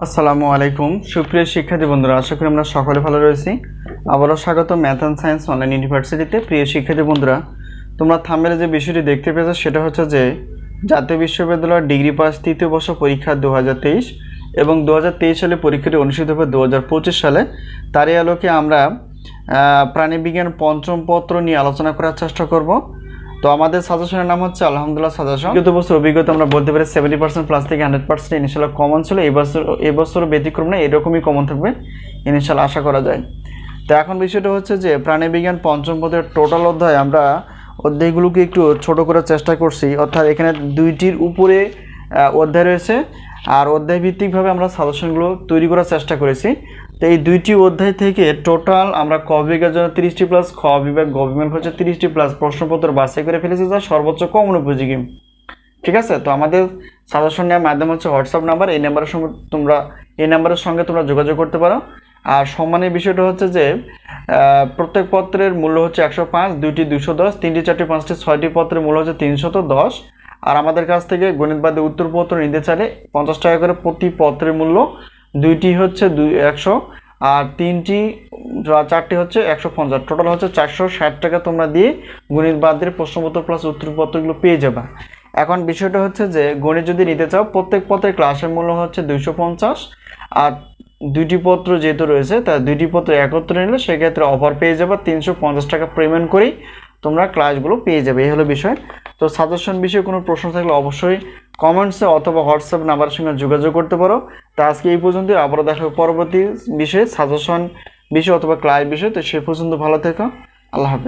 আসসালামু আলাইকুম। সুপ্রিয় শিক্ষার্থী বন্ধুরা, আশা করি আমরা সকলে ভালো রয়েছি। আবারও স্বাগত ম্যাথ অ্যান্ড সায়েন্স অনলাইন ইউনিভার্সিটিতে। প্রিয় শিক্ষার্থী বন্ধুরা, তোমরা থাম্বেলে যে বিষয়টি দেখতে পেয়েছ, সেটা হচ্ছে যে জাতীয় বিশ্ববিদ্যালয়ের ডিগ্রি পাস তৃতীয় বর্ষ পরীক্ষা দু হাজার তেইশ এবং দু হাজার তেইশ সালে পরীক্ষাটি অনুষ্ঠিত হবে দু হাজার পঁচিশ সালে। তারই আলোকে আমরা প্রাণীবিজ্ঞান পঞ্চম পত্র নিয়ে আলোচনা করার চেষ্টা করব। তো আমাদের সাজেশনের নাম হচ্ছে আলহামদুলিল্লাহ সাজেশন বিগত বছর অভিজ্ঞতা আমরা বলতে পারি সেভেন্টি পার্সেন্ট প্লাস থেকে হান্ড্রেড পার্সেন্ট ইনশাল্লাহ কমন ছিল। এই বছর, এই ব্যতিক্রম না, এরকমই কমন থাকবে। ইনশাল্লাহ আশা করা যায়। তো এখন বিষয়টা হচ্ছে যে প্রাণীবিজ্ঞান পঞ্চম পদের টোটাল অধ্যায় আমরা অধ্যায়গুলোকে একটু ছোট করার চেষ্টা করছি। অর্থাৎ এখানে দুইটির উপরে অধ্যায় রয়েছে। আর অধ্যায় ভিত্তিকভাবে আমরা সাজেশনগুলো তৈরি করার চেষ্টা করেছি। তো এই দুইটি অধ্যায় থেকে টোটাল আমরা ক বিভাগের জন্য তিরিশটি প্লাস খ বিভাগ, গ বিভাগ হচ্ছে তিরিশটি প্লাস প্রশ্নপত্র বাছাই করে ফেলেছি, যা সর্বোচ্চ কমন উপযোগী। ঠিক আছে? তো আমাদের সাজেশন নেওয়ার মাধ্যম হচ্ছে হোয়াটসঅ্যাপ নাম্বার এই নাম্বারের সঙ্গে তোমরা, এই নাম্বারের সঙ্গে তোমরা যোগাযোগ করতে পারো। আর সম্মানের বিষয়টা হচ্ছে যে প্রত্যেক পত্রের মূল্য হচ্ছে একশো পাঁচ, দুইটি দুশো দশ, তিনটি চারটি পাঁচটি, ছয়টি পত্রের মূল্য হচ্ছে তিনশত দশ। আর আমাদের কাছ থেকে গণিতবাদী উত্তরপত্র নিতে চাইলে পঞ্চাশ টাকা করে প্রতি পত্রের মূল্য দুইটি হচ্ছে দুই, একশো। আর তিনটি চারটি হচ্ছে একশো পঞ্চাশ। টোটাল হচ্ছে চারশো ষাট টাকা তোমরা দিয়ে গণিত বাদের প্রশ্নপত্র প্লাস উত্তরপত্রগুলো পেয়ে যাবে। এখন বিষয়টা হচ্ছে যে, গণিত যদি নিতে চাও, প্রত্যেক পত্রের ক্লাসের মূল্য হচ্ছে দুইশো পঞ্চাশ। আর দুইটি পত্র যেহেতু রয়েছে, তা দুইটি পত্র একত্রে নিলে সেক্ষেত্রে অফার পেয়ে যাবে তিনশো পঞ্চাশ টাকা পেমেন্ট করেই তোমরা ক্লাসগুলো পেয়ে যাবে। এই হলো বিষয়। তো সাজেশন বিষয়ে কোনো প্রশ্ন থাকলে অবশ্যই কমেন্টসে অথবা হোয়াটসঅ্যাপ নাম্বারের সঙ্গে যোগাযোগ করতে পারো। তা আজকে এই পর্যন্ত আবারও দেখা পরবর্তী বিষয়ে সাজেশন বিষয় অথবা ক্লাস বিষয়। তো সে পর্যন্ত ভালো থেকো। আল্লাহ হাফেজ।